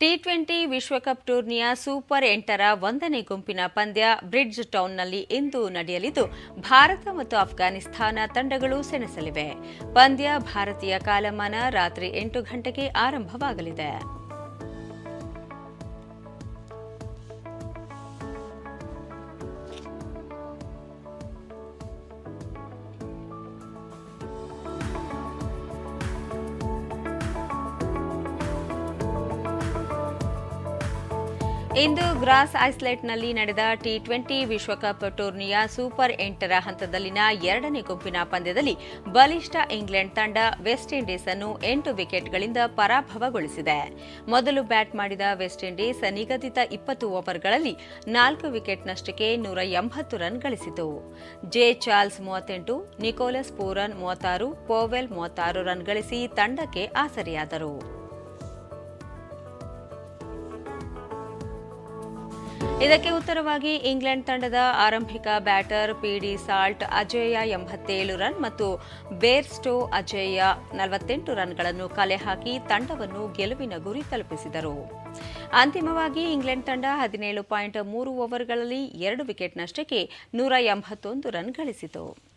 T twenty ವಿಶ್ವಕಪ್ ಟೂರ್ನಿಯ super ಎಂಟರ ಒಂದನೇ ಗುಂಪಿನ ಪಂದ್ಯ ಬ್ರಿಡ್ಜ್ ಟೌನ್ನಲ್ಲಿ ಇಂದು ನಡೆಯಲಿದ್ದು, ಭಾರತ ಮತ್ತು ಅಫ್ಘಾನಿಸ್ತಾನ ತಂಡಗಳು ಸೆಣಸಲಿವೆ. ಪಂದ್ಯ ಭಾರತೀಯ ಕಾಲಮಾನ ರಾತ್ರಿ ಎಂಟು ಗಂಟೆಗೆ ಆರಂಭವಾಗಲಿದೆ. ಇಂದು ಗ್ರಾಸ್ ಐಸ್ಲೆಟ್ನಲ್ಲಿ ನಡೆದ ಟಿ ಟ್ವೆಂಟಿ ವಿಶ್ವಕಪ್ ಟೂರ್ನಿಯ ಸೂಪರ್ ಎಂಟರ ಹಂತದಲ್ಲಿನ ಎರಡನೇ ಗುಂಪಿನ ಪಂದ್ಯದಲ್ಲಿ ಬಲಿಷ್ಠ ಇಂಗ್ಲೆಂಡ್ ತಂಡ ವೆಸ್ಟ್ ಇಂಡೀಸ್ ಅನ್ನು ಎಂಟು ವಿಕೆಟ್ಗಳಿಂದ ಪರಾಭವಗೊಳಿಸಿದೆ. ಮೊದಲು ಬ್ಯಾಟ್ ಮಾಡಿದ ವೆಸ್ಟ್ ಇಂಡೀಸ್ ನಿಗದಿತ ಇಪ್ಪತ್ತು ಓವರ್ಗಳಲ್ಲಿ ನಾಲ್ಕು ವಿಕೆಟ್ನಷ್ಟಕ್ಕೆ ನೂರ ಎಂಬತ್ತು ರನ್ ಗಳಿಸಿತು. ಜೆ ಚಾರ್ಲ್ಸ್ ಮೂವತ್ತೆಂಟು, ನಿಕೋಲಸ್ ಪೂರನ್ ಮೂವತ್ತಾರು, ಪೋವೆಲ್ ಮೂವತ್ತಾರು ರನ್ ಗಳಿಸಿ ತಂಡಕ್ಕೆ ಆಸರೆಯಾದರು. ಇದಕ್ಕೆ ಉತ್ತರವಾಗಿ ಇಂಗ್ಲೆಂಡ್ ತಂಡದ ಆರಂಭಿಕ ಬ್ಯಾಟರ್ ಪಿಡಿ ಸಾಲ್ಟ್ ಅಜೇಯ ಎಂಬತ್ತೇಳು ರನ್ ಮತ್ತು ಬೇರ್ಸ್ಟೋ ಅಜೇಯ ನಲವತ್ತೆಂಟು ರನ್ಗಳನ್ನು ಕಲೆ ಹಾಕಿ ತಂಡವನ್ನು ಗೆಲುವಿನ ಗುರಿ ತಲುಪಿಸಿದರು. ಅಂತಿಮವಾಗಿ ಇಂಗ್ಲೆಂಡ್ ತಂಡ ಹದಿನೇಳು ಪಾಯಿಂಟ್ ಮೂರು ಓವರ್ಗಳಲ್ಲಿ ಎರಡು ವಿಕೆಟ್ ನಷ್ಟಕ್ಕೆ ನೂರ ಎಂಬತ್ತೊಂದು ರನ್ ಗಳಿಸಿತು.